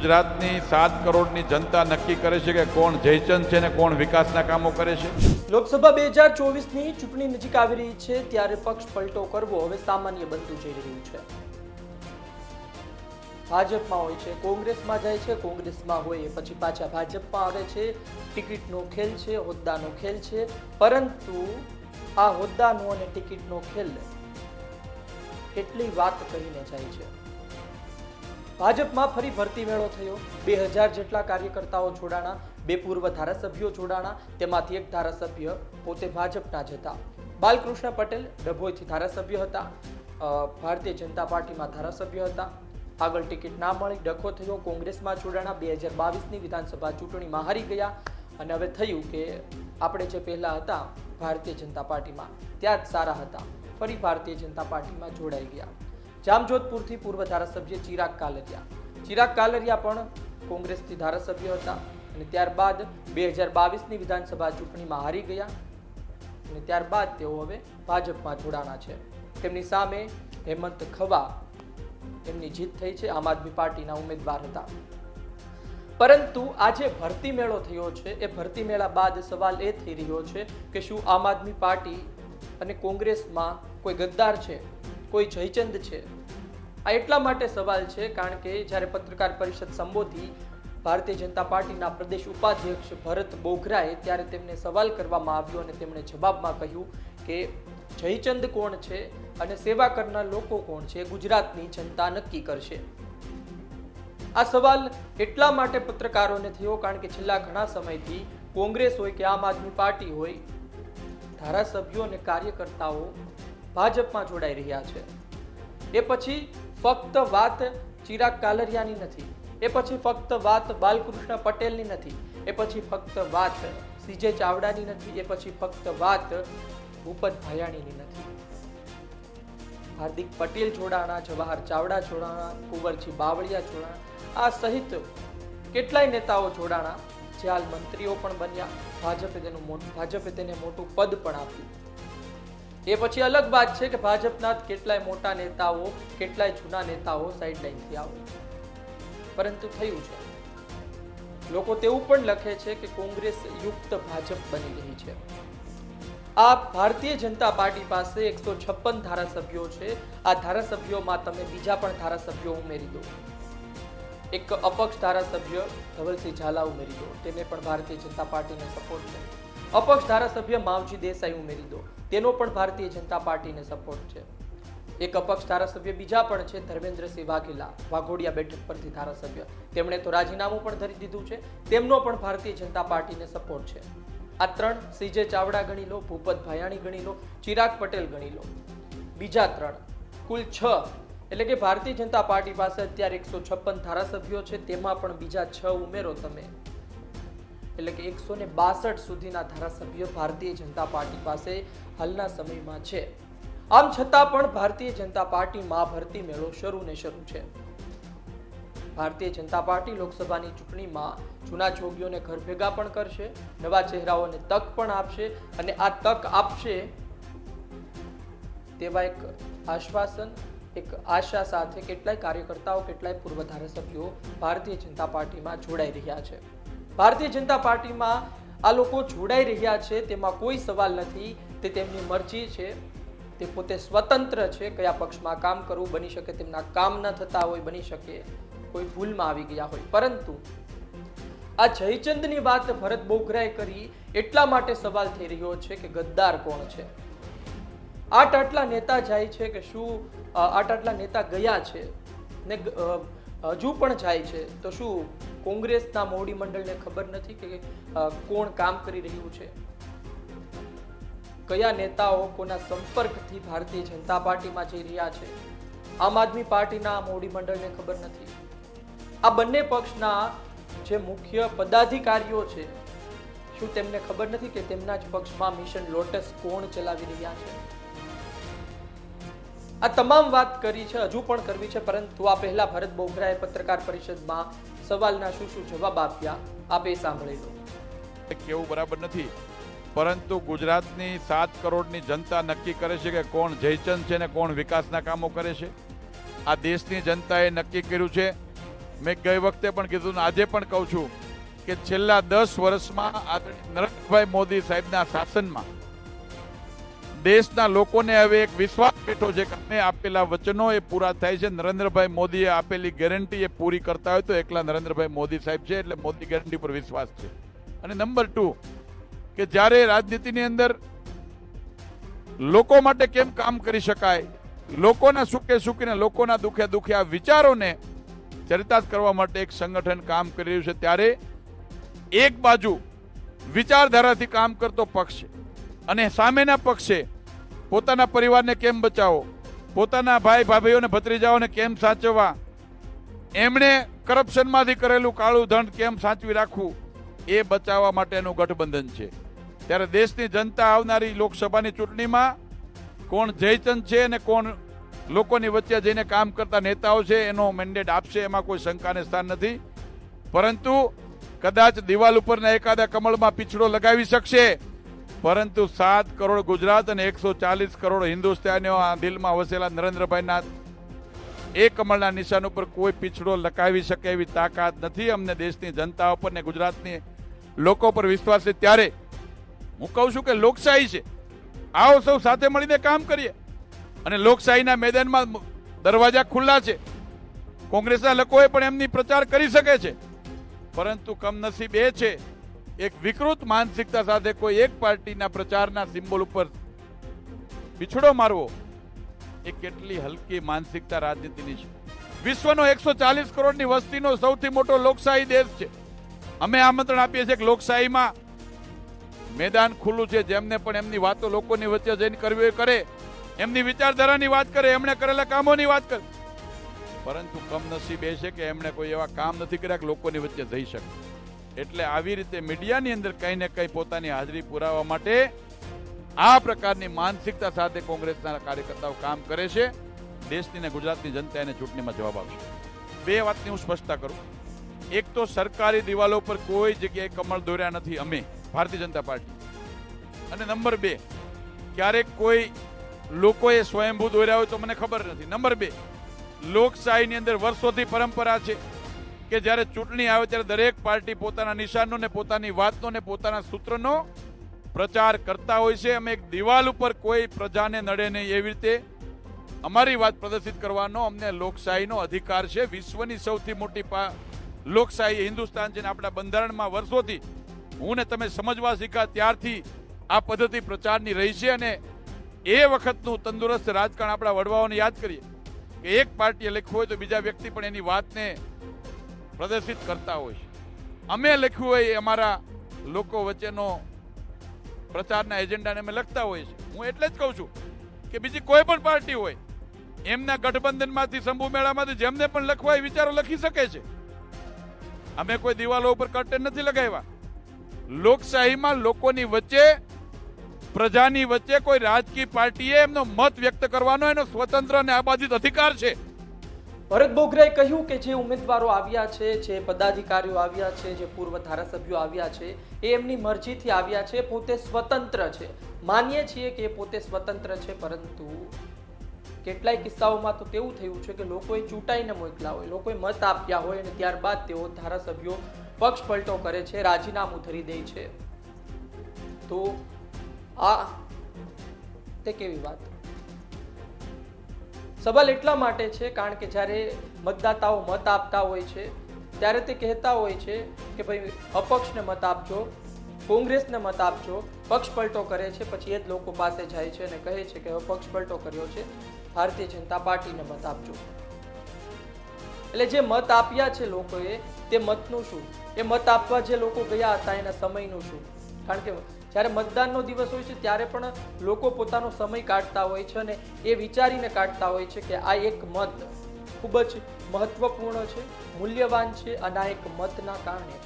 ગુજરાતની સાત કરોડની જનતા નક્કી કરે છે કે કોણ જયચંદ છે ને કોણ વિકાસના કામો કરે છે? લોકસભા બે હજાર ચોવીસની ચૂંટણી નજીક આવી રહી છે ત્યારે પક્ષ પલટો કરવો હવે સામાન્ય બનતું જઈ રહ્યું છે. ભાજપમાં હોય છે, કોંગ્રેસમાં જાય છે, કોંગ્રેસમાં હોય પછી પાછા ભાજપમાં આવે છે. ટિકિટનો ખેલ છે, હોદ્દાનો ખેલ છે, પરંતુ આ હોદ્દાનો અને ટિકિટનો ખેલ કેટલી વાત કહીને જાય છે? ભાજપમાં ફરી ભરતી મેળો થયો. બે હજાર જેટલા કાર્યકર્તાઓ જોડાણા, બે પૂર્વ ધારાસભ્યો જોડાણા, તેમાંથી એક ધારાસભ્ય પોતે ભાજપના જ હતા. બાલકૃષ્ણ પટેલ ડભોઈથી ધારાસભ્ય હતા. ભારતીય જનતા પાર્ટીમાં ધારાસભ્ય હતા. આગળ ટિકિટ ના મળી, ડખો થયો, કોંગ્રેસમાં જોડાણા. બે હજાર બાવીસની વિધાનસભા ચૂંટણીમાં હારી ગયા અને હવે થયું કે આપણે જે પહેલાં હતા ભારતીય જનતા પાર્ટીમાં, ત્યાં જ સારા હતા. ફરી ભારતીય જનતા પાર્ટીમાં જોડાઈ ગયા. જામજોધપુરથી પૂર્વ ધારાસભ્ય ચિરાગ કાલરિયા. ચિરાગ કાલરિયા પણ કોંગ્રેસથી ધારાસભ્ય હતા અને ત્યારબાદ બે હજાર બાવીસની વિધાનસભા ચૂંટણીમાં હારી ગયા અને ત્યારબાદ તેઓ હવે ભાજપમાં જોડાણા છે. તેમની સામે હેમંત ખવા, એમની જીત થઈ છે, આમ આદમી પાર્ટીના ઉમેદવાર હતા. પરંતુ આજે ભરતી મેળો થયો છે. એ ભરતી મેળા બાદ સવાલ એ થઈ રહ્યો છે કે શું આમ આદમી પાર્ટી અને કોંગ્રેસમાં કોઈ ગદ્દાર છે? કોઈ જયચંદ છે? આ એટલા માટે સવાલ છે, કારણ કે જ્યારે પત્રકાર પરિષદ સંબોધી, ભારતીય જનતા પાર્ટીના પ્રદેશ ઉપાધ્યક્ષ ભરત બોઘરાએ ત્યારે તેમને સવાલ કરવામાં આવ્યો અને તેમણે જવાબમાં કહ્યું કે, જયચંદ કોણ છે અને સેવા કરનાર લોકો કોણ છે? ગુજરાતની જનતા નક્કી કરશે. આ સવાલ એટલા માટે પત્રકારોને થયો કારણ કે છેલ્લા ઘણા સમયથી કોંગ્રેસ હોય કે આમ આદમી પાર્ટી હોય, ધારાસભ્યો અને કાર્યકર્તાઓ ભાજપમાં જોડાઈ રહ્યા છે. એ પછી ફક્ત વાત ચિરાગ કાલરિયાની નથી. એ પછી ફક્ત વાત બાલકૃષ્ણ પટેલની નથી. એ પછી ફક્ત વાત સીજે ચાવડાની નથી. એ પછી ફક્ત વાત ભૂપત ભયાણીની નથી. હાર્દિક પટેલ જોડાણા, જવાહર ચાવડા જોડાણા, કુંવરજી બાવળિયા જોડાણા, આ સહિત કેટલાય નેતાઓ જોડાણા. જે હાલ મંત્રીઓ પણ બન્યા. ભાજપે તેનું ભાજપે તેને મોટું પદ પણ આપ્યું. એ પછી અલગ વાત છે કે ભાજપના કેટલાય મોટા નેતાઓ, કેટલાય જૂના નેતાઓ સાઇડલાઇનથી આવે પરંતુ થયું છે. લોકો તેવું પણ લખે છે કે કોંગ્રેસ યુક્ત ભાજપ બની રહી છે. આ ભારતીય જનતા પાર્ટી પાસે એકસો છપ્પન ધારાસભ્યો છે. આ ધારાસભ્યોમાં તમે બીજા પણ ધારાસભ્યો ઉમેરી દો. એક અપક્ષ ધારાસભ્ય ધવલસિંહ ઝાલા ઉમેરી દો. તેને પણ ભારતીય જનતા પાર્ટીને સપોર્ટ છે. અપક્ષ ધારાસભ્ય માવજી દેસાઈ ઉમેરી દો. તેનો પણ ભારતીય જનતા પાર્ટીને સપોર્ટ છે. એક અપક્ષ ધારાસભ્ય બીજા પણ છે, ધર્મેન્દ્રસિંહ વાઘેલા. વાઘોડિયા બેઠક પરથી ધારાસભ્ય. તેમણે તો રાજીનામું પણ ધરી દીધું છે. તેમનો પણ ભારતીય જનતા પાર્ટીને સપોર્ટ છે. આ ત્રણ સીજે ચાવડા ગણી લો, ભૂપત ભાયાણી ગણી લો, ચિરાગ પટેલ ગણી લો. બીજા ત્રણ, કુલ છ, એટલે કે ભારતીય જનતા પાર્ટી પાસે અત્યારે એકસો છપ્પન ધારાસભ્યો છે, તેમાં પણ બીજા છ ઉમેરો તમે. એટલે કે એકસો ને બાસઠ સુધીના ધારાસભ્યો ભારતીય જનતા પાર્ટી પાસે હાલના સમયમાં છે. આમ છતાં પણ ભારતીય જનતા પાર્ટીમાં ભરતી મેળો શરૂ ને શરૂ છે. ભારતીય જનતા પાર્ટી લોકસભાની ચૂંટણીમાં જૂના જોગીઓને ઘર ભેગા પણ કરશે, નવા ચહેરાઓને તક પણ આપશે અને આ તક આપશે તેવા એક આશ્વાસન, એક આશા સાથે કેટલાય કાર્યકર્તાઓ, કેટલાય પૂર્વ ધારાસભ્યો ભારતીય જનતા પાર્ટીમાં જોડાઈ રહ્યા છે. ભારતીય જનતા પાર્ટીમાં આ લોકો જોડાઈ રહ્યા છે, તેમાં કોઈ સવાલ નથી, તે તેમની મરજી છે. તે પોતે સ્વતંત્ર છે કયા પક્ષમાં કામ કરવું બની શકે, તેમના કામ ન થતા હોય, બની શકે, કોઈ ભૂલમાં આવી ગયા હોય. પરંતુ આ જયચંદની વાત ભરત બોગરાએ કરી, એટલા માટે સવાલ થઈ રહ્યો છે કે ગદ્દાર કોણ છે? આટ આટલા નેતા જાય છે કે શું આટ આટલા નેતા ગયા છે? ને હજુ પણ જાય છે, તો શું કોંગ્રેસના મોવડી મંડળને ખબર નથી કે કોણ કામ કરી રહ્યું છે? કયા નેતાઓ કોના સંપર્કથી ભારતીય જનતા પાર્ટીમાં જઈ રહ્યા છે? આમ આદમી પાર્ટીના મોવડી મંડળને ખબર નથી. આ બંને પક્ષના જે મુખ્ય પદાધિકારીઓ છે, શું તેમને ખબર નથી કે તેમના જ પક્ષમાં મિશન લોટસ કોણ ચલાવી રહ્યા છે? આ તમામ વાત કરી છે, હજુ પણ કરવી છે, પરંતુ આ પહેલા ભરત બોગરાએ પત્રકાર પરિષદમાં સવાલના શું શું જવાબ આપ્યા, આપે સાંભળી લો. કેવું બરાબર નથી, પરંતુ ગુજરાતની સાત કરોડની જનતા નક્કી કરે છે કે કોણ જયચંદ છે ને કોણ વિકાસના કામો કરે છે. આ દેશની જનતાએ નક્કી કર્યું છે, મેં ગઈ વખતે પણ કીધું ને આજે પણ કહું છું કે છેલ્લા દસ વર્ષમાં નરેન્દ્રભાઈ મોદી સાહેબના શાસનમાં દેશના લોકોને હવે એક વિશ્વાસ બેઠો છે કે અમે આપેલા વચનો એ પૂરા થાય છે. નરેન્દ્રભાઈ મોદીએ આપેલી ગેરંટી એ પૂરી કરતા હોય તો એકલા નરેન્દ્રભાઈ મોદી સાહેબ છે એટલે મોદી ગેરંટી પર વિશ્વાસ છે. અને નંબર ટુ કે જ્યારે રાજનીતિની અંદર લોકો માટે કેમ કામ કરી શકાય, લોકોના સુખે સુખીને લોકોના દુખે દુઃખે આ વિચારોને ચરિતાર્થ કરવા માટે એક સંગઠન કામ કરી રહ્યું છે, ત્યારે એક બાજુ વિચારધારાથી કામ કરતો પક્ષ છે. અને સામેના પક્ષે પોતાના પરિવારને કેમ બચાવો? પોતાના ભાઈ ભાભીઓને, ભત્રીજાઓને કેમ સાચવવા? એમણે કરપ્શનમાંથી કરેલું કાળું ધન કેમ સાચવી રાખવું? એ બચાવવા માટેનું ગઠબંધન છે. ત્યારે દેશની જનતા આવનારી લોકસભાની ચૂંટણીમાં કોણ જયચંદ છે અને કોણ લોકોની વચ્ચે જઈને કામ કરતા નેતાઓ છે, એનો મેન્ડેટ આપશે, એમાં કોઈ શંકાને સ્થાન નથી. પરંતુ કદાચ દિવાલ ઉપરના એકાદા કમળમાં પીછડો લગાવી શકશે પરંતુ સાત કરોડ ગુજરાત અને એકસો ચાલીસ કરોડ હિન્દુસ્તાનીઓ આ દિલમાં વસેલા નરેન્દ્રભાઈના એ કમળના નિશાન ઉપર કોઈ પીછડો લકાવી શકે એવી તાકાત નથી અમને દેશની જનતા ઉપર ને ગુજરાતની લોકો પર વિશ્વાસ છે. ત્યારે હું કહું છું કે લોકશાહી છે. આવો સૌ સાથે મળીને કામ કરીએ. અને લોકશાહીના મેદાનમાં દરવાજા ખુલ્લા છે. કોંગ્રેસના લોકોએ પણ એમની પ્રચાર કરી શકે છે. પરંતુ કમનસીબ એ છે એક વિકૃત માનસિકતા સાથે કોઈ એક પાર્ટીના પ્રચારના સિમ્બોલ ઉપર પીછડો મારવો એ કેટલી હલકી માનસિકતા રાજનીતિની છે. વિશ્વનો એકસો ચાલીસ કરોડની વસ્તીનો સૌથી મોટો લોકશાહી દેશ છે. અમે આમંત્રણ આપીએ છીએ કે લોકશાહીમાં મેદાન ખુલ્લું છે. જેમને પણ એમની વાતો લોકોની વચ્ચે જઈને કરવી એ કરે. એમની વિચારધારાની વાત કરે, એમણે કરેલા કામોની વાત કરે. પરંતુ કમનસીબ એ છે કે એમણે કોઈ એવા કામ નથી કર્યા કે લોકોની વચ્ચે જઈ શકે. એટલે આવી રીતે મીડિયાની અંદર કંઈ ને કંઈ પોતાની હાજરી પુરાવવા માટે આ પ્રકારની માનસિકતા સાથે કોંગ્રેસના કાર્યકર્તાઓ કામ કરે છે. દેશની ને ગુજરાતની જનતા એને ચૂંટણીમાં જવાબ આપશે. બે વાતની હું સ્પષ્ટતા કરું. એક તો સરકારી દિવાલો પર કોઈ જગ્યાએ કમળ દોર્યા નથી અમે, ભારતીય જનતા પાર્ટી. અને નંબર બે, ક્યારેક કોઈ લોકોએ સ્વયંભૂ દોર્યા હોય તો મને ખબર નથી. નંબર બે, લોકશાહીની અંદર વર્ષોથી પરંપરા છે. કે જ્યારે ચૂંટણી આવે ત્યારે દરેક પાર્ટી પોતાના નિશાનનો ને પોતાની વાતનો ને પોતાના સૂત્રનો પ્રચાર કરતા હોય છે. અમે એક દિવાલ ઉપર કોઈ પ્રજાને નડે નહીં એવી રીતે અમારી વાત પ્રદર્શિત કરવાનો અમને લોકશાહીનો અધિકાર છે. વિશ્વની સૌથી મોટી લોકશાહી હિન્દુસ્તાન છે આપણા બંધારણમાં વર્ષોથી હું ને તમે સમજવા શીખ્યા ત્યારથી આ પદ્ધતિ પ્રચારની રહી છે અને એ વખતનું તંદુરસ્ત રાજકારણ આપણા વડવાઓને યાદ કરીએ કે એક પાર્ટીએ લખ્યું હોય તો બીજા વ્યક્તિ પણ એની વાતને પ્રદર્શિત કરતા હોય છે. અમે લખ્યું હોય અમારા લોકો વચ્ચેનો પ્રચારના એજન્ડાને અમે લખતા હોઈએ છીએ. હું એટલે જ કહું છું કે બીજી કોઈ પણ પાર્ટી હોય, એમના ગઠબંધનમાંથી શંભુ મેળામાંથી જેમને પણ લખવા એ વિચારો લખી શકે છે. અમે કોઈ દિવાલો ઉપર કર્ટેન નથી લગાવ્યા. લોકશાહીમાં લોકોની વચ્ચે, પ્રજાની વચ્ચે કોઈ રાજકીય પાર્ટીએ એમનો મત વ્યક્ત કરવાનો, એનો સ્વતંત્ર અને આબાદિત અધિકાર છે. ભરત બોગરાએ કહ્યું કે જે ઉમેદવારો આવ્યા છે, જે પદાધિકારીઓ આવ્યા છે, જે પૂર્વ ધારાસભ્યો આવ્યા છે, એ એમની મરજીથી આવ્યા છે, પોતે સ્વતંત્ર છે. માનીએ છીએ કે પોતે સ્વતંત્ર છે, પરંતુ કેટલાય કિસ્સાઓમાં તો તેવું થયું છે કે લોકોએ ચૂંટાઈને મોકલા હોય, લોકોએ મત આપ્યા હોય અને ત્યારબાદ તેઓ ધારાસભ્યો પક્ષ પલટો કરે છે, રાજીનામું ધરી દે છે. તો આ તે કેવી વાત? સવાલ એટલા માટે છે, કારણ કે જ્યારે મતદાતાઓ મત આપતા હોય છે, ત્યારે તે કહેતા હોય છે કે ભાઈ, અપક્ષને મત આપજો, કોંગ્રેસને મત આપજો, પક્ષ પલટો કરે છે, પછી એ જ લોકો પાસે જાય છે અને કહે છે કે હવે પક્ષ પલટો કર્યો છે, ભારતીય જનતા પાર્ટીને મત આપજો. એટલે જે મત આપ્યા છે લોકોએ, તે મતનું શું? એ મત આપવા જે લોકો ગયા હતા એના સમયનું શું? કારણ કે જ્યારે મતદાનનો દિવસ હોય છે, ત્યારે પણ લોકો પોતાનો સમય કાઢતા હોય છે અને એ વિચારીને કાઢતા હોય છે કે આ એક મત ખૂબ જ મહત્વપૂર્ણ છે, મૂલ્યવાન છે અને આ એક મતના કારણે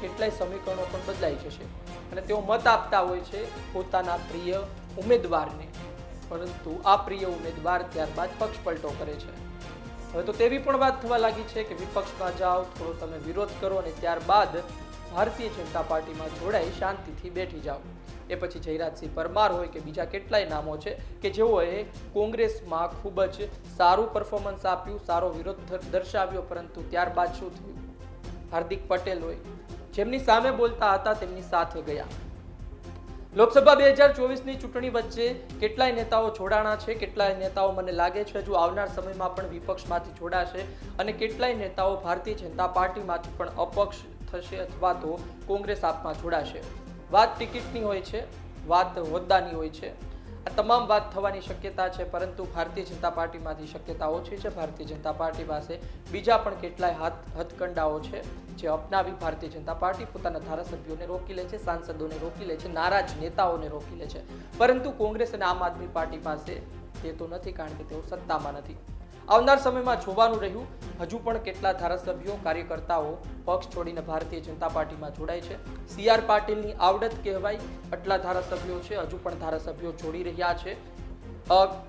કેટલાય સમીકરણો પણ બદલાઈ જશે. અને તેઓ મત આપતા હોય છે પોતાના પ્રિય ઉમેદવારને. પરંતુ આ પ્રિય ઉમેદવાર ત્યારબાદ પક્ષ પલટો કરે છે. હવે તો તેવી પણ વાત થવા લાગી છે કે વિપક્ષમાં જાઓ, થોડો તમે વિરોધ કરો અને ત્યારબાદ ભારતીય જનતા પાર્ટીમાં જોડાઈ શાંતિથી બેઠી જાઓ. એ પછી જયરાજસિંહ પરમાર હોય કે બીજા કેટલાય નામો છે કે જેઓએ કોંગ્રેસમાં ખૂબ જ સારું પરફોર્મન્સ આપ્યું, સારો વિરોધ દર્શાવ્યો, પરંતુ ત્યારબાદ શું થયું? હાર્દિક પટેલ હોય. જેમની સામે બોલતા હતા, તેમની સાથે ગયા. લોકસભા બે હજાર ચોવીસની ચૂંટણી વચ્ચે કેટલાય નેતાઓ જોડાણા છે, કેટલાય નેતાઓ મને લાગે છે હજુ આવનાર સમયમાં પણ વિપક્ષમાંથી જોડાશે અને કેટલાય નેતાઓ ભારતીય જનતા પાર્ટીમાંથી પણ અપક્ષ થશે અથવા તો કોંગ્રેસ આપમાં જોડાશે. વાત ટિકિટની હોય છે, વાત હોદ્દાની હોય છે. આ તમામ વાત થવાની શક્યતા છે, પરંતુ ભારતીય જનતા પાર્ટીમાંથી શક્યતા ઓછી છે. ભારતીય જનતા પાર્ટી પાસે બીજા પણ કેટલાય હાથ, હથકંડાઓ છે, જે અપનાવી ભારતીય જનતા પાર્ટી પોતાના ધારાસભ્યોને રોકી લે છે, સાંસદોને રોકી લે છે, નારાજ નેતાઓને રોકી લે છે. પરંતુ કોંગ્રેસ અને આમ આદમી પાર્ટી પાસે તે તો નથી, કારણ કે તેઓ સત્તામાં નથી. આવનાર સમયમાં જોવાનું રહ્યું. હજુ પણ કેટલા ધારાસભ્યો, કાર્યકર્તાઓ પક્ષ છોડીને ભારતીય જનતા પાર્ટીમાં જોડાય છે. સી આર પાટીલની આવડત કહેવાય. આટલા ધારાસભ્યો છે, હજુ પણ ધારાસભ્યો જોડી રહ્યા છે.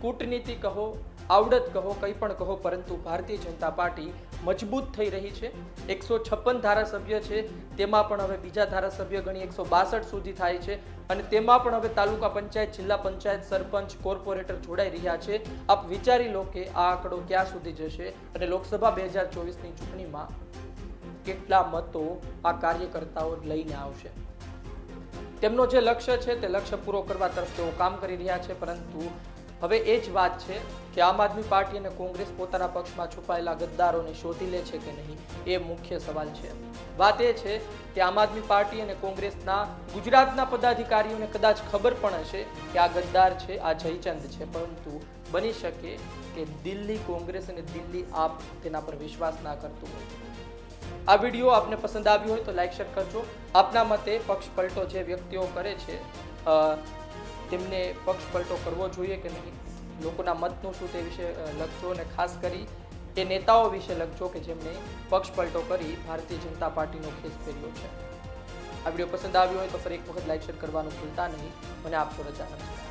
કૂટનીતિ કહો આવડત કહો, કંઈ પણ કહો, પરંતુ ભારતીય જનતા પાર્ટી મજબૂત થઈ રહી છે. એકસો છપ્પન ધારાસભ્ય છે, તેમાં પણ હવે બીજા ધારાસભ્ય ગણી એકસો બાસઠ સુધી થાય છે અને તેમાં પણ હવે તાલુકા પંચાયત, જિલ્લા પંચાયત, સરપંચ, કોર્પોરેટર જોડાઈ રહ્યા છે. આપ વિચારી લો કે આ આંકડો ક્યાં સુધી જશે અને લોકસભા બે હજાર ચોવીસની ચૂંટણીમાં કેટલા મતો આ કાર્યકર્તાઓ લઈને આવશે. તેમનો જે લક્ષ્ય છે તે લક્ષ્ય પૂરો કરવા તરફ તેઓ કામ કરી રહ્યા છે, પરંતુ હવે એ જ વાત છે કે આમ આદમી પાર્ટી અને કોંગ્રેસ પોતાના પક્ષમાં છુપાયેલા ગદ્દારોને શોધી લે છે કે નહીં, એ મુખ્ય સવાલ છે. વાત એ છે કે આમ આદમી પાર્ટી અને કોંગ્રેસના ગુજરાતના પદાધિકારીઓને કદાચ ખબર પણ હશે કે આ ગદ્દાર છે, આ જયચંદ છે, પરંતુ બની શકે કે દિલ્હી કોંગ્રેસ અને દિલ્હી આપ તેના પર વિશ્વાસ ના કરતું હોય. આ વીડિયો આપને પસંદ આવ્યો હોય તો લાઈક, શેર કરજો. આપના મતે પક્ષ પલટો જે વ્યક્તિઓ કરે છે તેમને પક્ષ પલટો કરવો જોઈએ કે નહીં? લોકોના મતનું શું તે વિશે લખજો અને ખાસ કરી તે નેતાઓ વિશે લખજો કે જેમણે પક્ષ પલટો કરી ભારતીય જનતા પાર્ટીનો ખેસ પહેર્યો છે. આ વીડિયો પસંદ આવ્યો હોય તો ફરી એક વખત લાઈક, શેર કરવાનું ભૂલતા નહીં. મને આપશો રજા. નમસ્કાર.